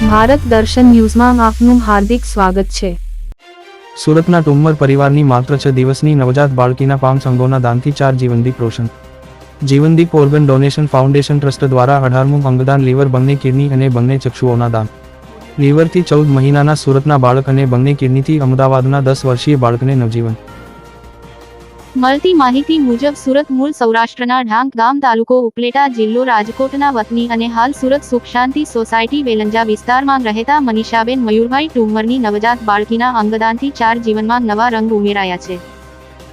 ભારત દર્શન ન્યૂઝમાં આપનું હાર્દિક સ્વાગત છે. સુરતના ટુમ્મર પરિવારની માત્ર છ દિવસની નવજાત બાળકીના પાંચ અંગોના દાનથી ચાર જીવનદીપ રોશન. Jeevandeep organ donation foundation trust દ્વારા અઢારમું અંગદાન લીવર બંને કિડની અને બંને ચક્ષુઓના દાન. લીવરથી ચૌદ મહિનાના સુરતના બાળક અને બંને કિડનીથી અમદાવાદના દસ વર્ષીય બાળકને નવજીવન. મળતી માહિતી મુજબ સુરત મૂળ સૌરાષ્ટ્રના ઢાંક ગામ તાલુકો ઉપલેટા જિલ્લો રાજકોટના વતની અને હાલ સુરત સુખ શાંતિ સોસાયટી વેલંજા વિસ્તારમાં રહેતા મનીષાબેન મયુરભાઈ ટુમરની નવજાત બાળકીના અંગદાનથી ચાર જીવનમાં નવા રંગ ઉમેરાયા છે.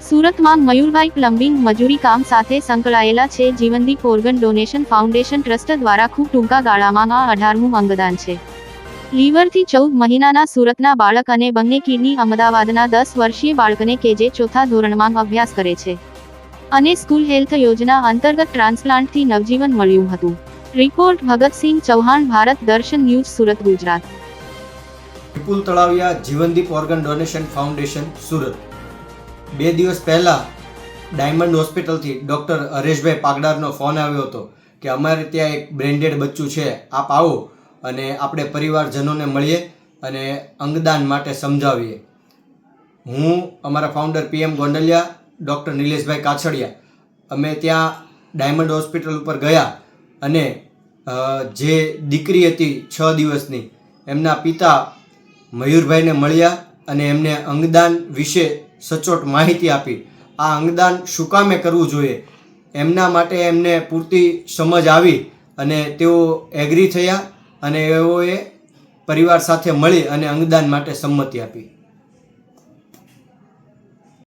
સુરતમાં મયુરભાઈ પ્લમ્બિંગ મજૂરી કામ સાથે સંકળાયેલા છે. Jeevandeep organ donation foundation trust દ્વારા ખૂબ ટૂંકા ગાળામાં આ અઢારમું અંગદાન છે. લીવરથી ચૌદ મહિનાના સુરતના બાળક અને બંને કિડની અમદાવાદના દસ વર્ષીય બાળકને કે જે ચોથા ધોરણમાં અભ્યાસ કરે છે. અને સ્કૂલ હેલ્થ યોજના અંતર્ગત ટ્રાન્સપ્લાન્ટથી નવજીવન મળ્યું હતું. Report Bhagatsinh Chauhan, Bharat Darshan news, Surat, Gujarat. Vipul Talaviya Jivandeep organ donation foundation, Surat. બે દિવસ પહેલાં ડાયમંડ હોસ્પિટલથી ડૉક્ટર હરેશભાઈ પાગડારનો ફોન આવ્યો હતો કે અમારે ત્યાં એક બ્રેન્ડેડ બચ્ચું છે, આપ આવો. અને આપણે પરિવારજનોને મળીએ અને અંગદાન માટે સમજાવીએ. હું અમારા founder PM Gondaliya doctor Nileshbhai Kachhadiya. અમે ત્યાં ડાયમંડ હોસ્પિટલ ઉપર ગયા અને જે દીકરી હતી છ દિવસની, એમના પિતા મયુરભાઈને મળ્યા અને એમને અંગદાન વિશે સચોટ માહિતી આપી. આ અંગદાન શું કામે કરવું જોઈએ? એમના માટે એમને પૂરતી સમજ આવી અને તેઓ એગ્રી થયા અને એઓએ પરિવાર સાથે મળી અને અંગદાન માટે સંમતિ આપી.